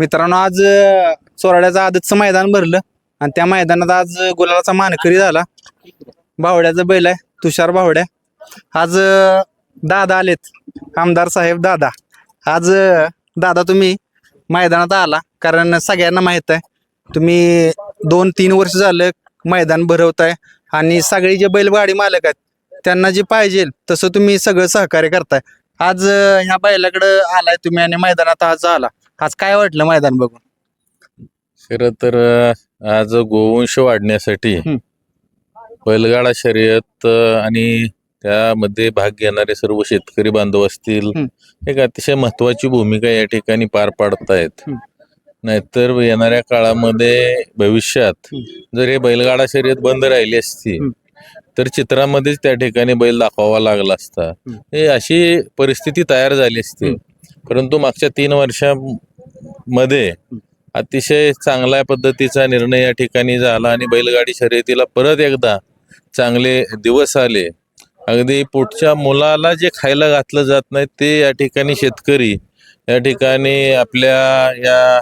मित्रांनो आज चोराड्याचं आदतचं मैदान भरलं. आणि त्या मैदानात आज गुलालाचा मानकरी झाला. भावड्याचा बैल आहे तुषार भावड्या. आज दादा आलेत. आमदार साहेब दादा. आज दादा तुम्ही मैदानात आला कारण सगळ्यांना माहीत आहे तुम्ही दोन तीन वर्ष झालं मैदान भरवताय आणि सगळे जे बैलगाडी मालक आहेत त्यांना जे पाहिजे तसं तुम्ही सगळं सहकार्य करताय. आज ह्या बैलाकडं आलाय तुम्ही आणि मैदानात आज आला. आज काय वाटलं मैदान बघून खरं तर अ, आज गोवंश वाढण्यासाठी हं. बैलगाडा शर्यत अ, आणि त्यामध्ये भाग घेणारे सर्व शेतकरी बांधव असतील हं. एक अतिशय महत्वाची भूमिका या ठिकाणी पार पाडतायत हं. नाहीतर येणाऱ्या काळामध्ये भविष्यात हं. जर हे बैलगाडा शर्यत बंद राहिली असती हं. तर चित्रामध्येच त्या ठिकाणी बैल दाखवावा लागला असता हं. हे अशी परिस्थिती तयार झाली असती हं. परंतु मागच्या तीन मध्ये अतिशय चांगल्या पद्धतीचा निर्णय या ठिकाणी झाला आणि बैलगाडी शर्यतीला परत एकदा चांगले दिवस आले. अगदी पुढच्या मुलाला जे खायला घातलं जात नाही ते या ठिकाणी शेतकरी या ठिकाणी आपल्या या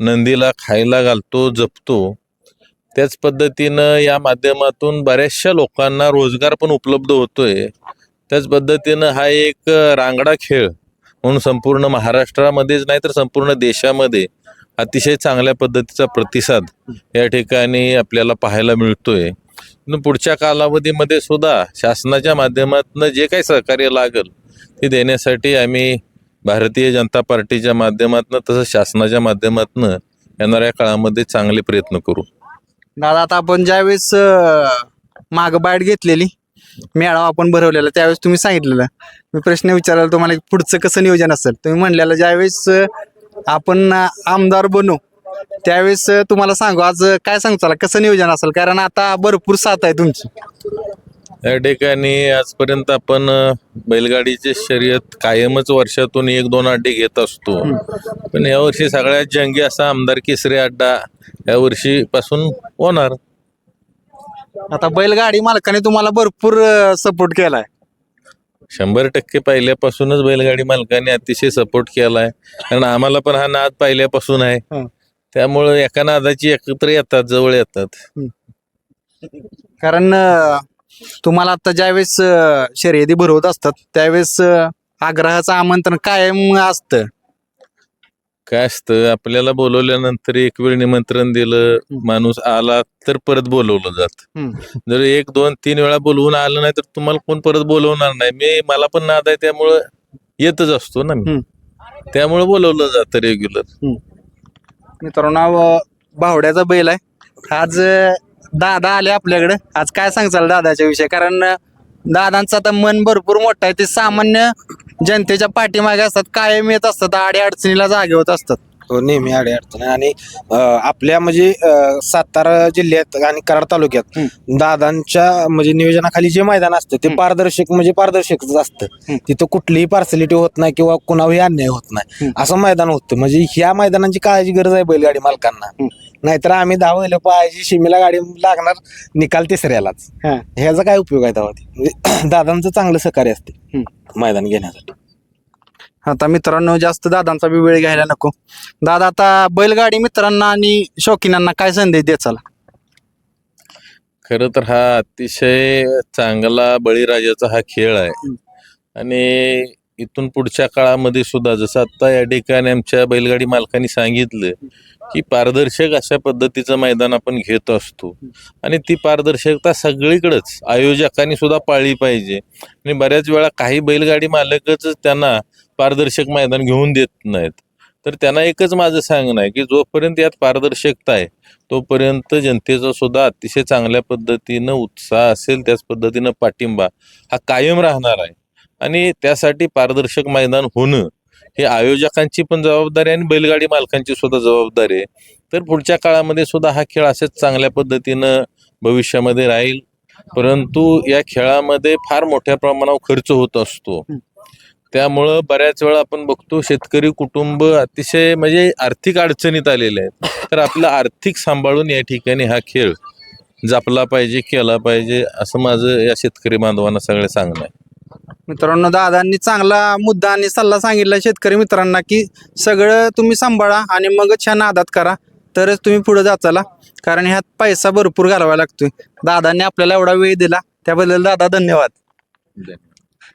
नंदीला खायला घालतो जपतो. त्याच पद्धतीनं या माध्यमातून बऱ्याचशा लोकांना रोजगार पण उपलब्ध होतोय. त्याच पद्धतीनं हा एक रांगडा खेळ म्हणून संपूर्ण महाराष्ट्रामध्येच नाही तर संपूर्ण देशामध्ये अतिशय चांगल्या पद्धतीचा प्रतिसाद या ठिकाणी आपल्याला पाहायला मिळतोय. पुढच्या कालावधीमध्ये सुद्धा शासनाच्या माध्यमातून जे काही सहकार्य लागेल ते देण्यासाठी आम्ही भारतीय जनता पार्टीच्या माध्यमातून तसंच शासनाच्या माध्यमातून येणाऱ्या काळामध्ये चांगले प्रयत्न करू. दादा आता आपण ज्यावेळेस मागबाट घेतलेली मेळावा आपण भरवलेला त्यावेळेस तुम्ही सांगितलेलं. मी प्रश्न विचारला तुम्हाला पुढचं कसं नियोजन असेल? तुम्ही म्हणलेलं ज्यावेळेस आपण आमदार बनू त्यावेळेस तुम्हाला सांगू आज काय सांगताल कसं नियोजन असेल? कारण आता भरपूर साथ आहे तुमची. या ठिकाणी आजपर्यंत आपण बैलगाडीचे शर्यत कायमच वर्षातून एक दोन अड्डे घेत असतो. पण यावर्षी सगळ्यात जंगी असा आमदार केसरी अड्डा या वर्षी पासून होणार. आता बैलगाडी मालकाने तुम्हाला भरपूर सपोर्ट केलाय. शंभर टक्के पहिल्यापासूनच बैलगाडी मालकाने अतिशय सपोर्ट केलाय. कारण आम्हाला पण हा नाद पहिल्यापासून आहे. त्यामुळे एका नादाची एकत्र येतात जवळ येतात. कारण अं, तुम्हाला आता ज्यावेळेस अं, शर्यती भरवत असतात त्यावेळेस अं, आग्रहाचं आमंत्रण कायम असतं. काय असतं आपल्याला बोलवल्यानंतर एक वेळ निमंत्रण दिलं. माणूस आला तर परत बोलवलं जात. जर एक दोन तीन वेळा बोलवून आलं नाही तर तुम्हाला कोण परत बोलवणार नाही. मी मला पण नाद आहे त्यामुळं येतच असतो ना मी. त्यामुळे बोलवलं जातं रेग्युलर मित्रांनो भावड्याचा बैल आहे. आज दादा आले आपल्याकडे. आज काय सांगचाल दादाच्या विषयी? कारण दादांचं आता मन भरपूर मोठं आहे. ते सामान्य जनतेच्या पाठीमागे असतात कायम येत असतात आडी अडचणीला जागे होत असतात हो नेहमी अडी अडचण आहे. आणि अं, आपल्या म्हणजे अं, सातारा जिल्ह्यात आणि कराड तालुक्यात दादांच्या म्हणजे नियोजनाखाली जे मैदान असतं ते. पारदर्शक म्हणजे पारदर्शकच असतं. तिथं कुठलीही पार्सलिटी होत नाही किंवा कुणावरही अन्याय होत नाही. असं मैदान होतं म्हणजे ह्या मैदानाची काळाची गरज आहे बैलगाडी मालकांना. नाहीतर आम्ही दहा बैल पाहायची शिमीला गाडी लागणार निकाल तिसऱ्यालाच हा. ह्याचा काय उपयोग आहे तेव्हा ते? म्हणजे दादांचं चांगलं सहकार्य असते. मैदान घेण्यासाठी आता मित्रांनो जास्त दादांचा बी वेळ घ्यायला नको दादा आता बैलगाडी मित्रांना आणि शौकीनांना काय संदेश द्याचाल खरं तर हा अतिशय चांगला बळीराजाचा हा खेळ आहे. आणि इथून पुढच्या काळामध्ये सुद्धा जसं आता या ठिकाणी आमच्या बैलगाडी मालकांनी सांगितलं की पारदर्शक अशा पद्धतीचं मैदान आपण घेत असतो. आणि ती पारदर्शकता सगळीकडेच आयोजकांनी सुद्धा पाळली पाहिजे. आणि बऱ्याच वेळा काही बैलगाडी मालकच त्यांना पारदर्शक मैदान घेऊन देत नाहीत. तर त्यांना एकच माझं सांगणं आहे की जोपर्यंत यात पारदर्शकता आहे तोपर्यंत जनतेचा सुद्धा अतिशय चांगल्या पद्धतीनं उत्साह असेल त्याच पद्धतीनं पाठिंबा हा कायम राहणार आहे. आणि त्यासाठी पारदर्शक मैदान होणं हे आयोजकांची पण जबाबदारी आणि बैलगाडी मालकांची सुद्धा जबाबदारी आहे. तर पुढच्या काळामध्ये सुद्धा हा खेळ असेच चांगल्या पद्धतीनं भविष्यामध्ये राहील. परंतु या खेळामध्ये फार मोठ्या प्रमाणावर खर्च होत असतो. त्यामुळं बऱ्याच वेळा आपण बघतो शेतकरी कुटुंब अतिशय म्हणजे आर्थिक अडचणीत आलेले आहेत. तर आपलं आर्थिक सांभाळून या ठिकाणी हा खेळ जपला पाहिजे केला पाहिजे असं माझं या शेतकरी बांधवांना सगळे सांगणं आहे. मित्रांनो दादांनी चांगला मुद्दा आणि सल्ला सांगितला शेतकरी मित्रांना की सगळं तुम्ही सांभाळा आणि मग छान आदात करा तरच तुम्ही पुढे जाचाला कारण ह्यात पैसा भरपूर घालावा लागतोय. दादांनी आपल्याला एवढा वेळ दिला त्याबद्दल दादा धन्यवाद.